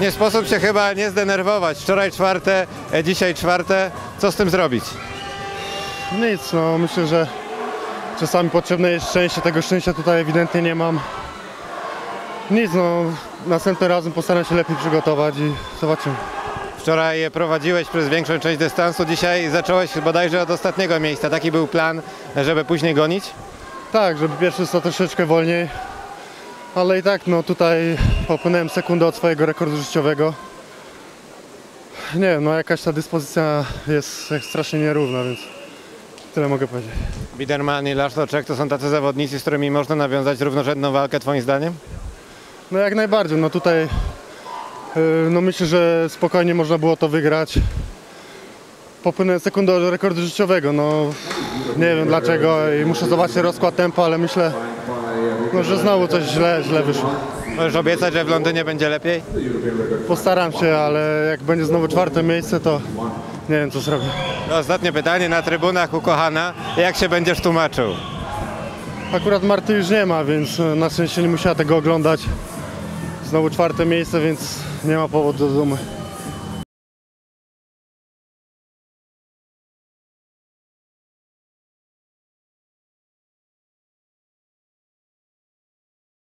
Nie sposób się chyba nie zdenerwować. Wczoraj czwarte, e, dzisiaj czwarte. Co z tym zrobić? Nic, no myślę, że czasami potrzebne jest szczęście, tego szczęścia tutaj ewidentnie nie mam. Nic, no następnym razem postaram się lepiej przygotować i zobaczymy. Wczoraj prowadziłeś przez większą część dystansu, dzisiaj zacząłeś bodajże od ostatniego miejsca. Taki był plan, żeby później gonić? Tak, żeby pierwszy to troszeczkę wolniej, ale i tak no tutaj popłynąłem sekundę od swojego rekordu życiowego. Nie wiem, no jakaś ta dyspozycja jest strasznie nierówna, więc tyle mogę powiedzieć. Biderman i Lasztoczek to są tacy zawodnicy, z którymi można nawiązać równorzędną walkę twoim zdaniem? No jak najbardziej, no tutaj yy, no myślę, że spokojnie można było to wygrać. Popłynąłem sekundę od rekordu życiowego, no nie wiem dlaczego i muszę zobaczyć rozkład tempa, ale myślę, no, że znowu coś źle, źle wyszło. Możesz obiecać, że w Londynie będzie lepiej? Postaram się, ale jak będzie znowu czwarte miejsce, to nie wiem co zrobię. Ostatnie pytanie na trybunach ukochana. Jak się będziesz tłumaczył? Akurat Marty już nie ma, więc e, na szczęście nie musiała tego oglądać. Znowu czwarte miejsce, więc nie ma powodu do dumy.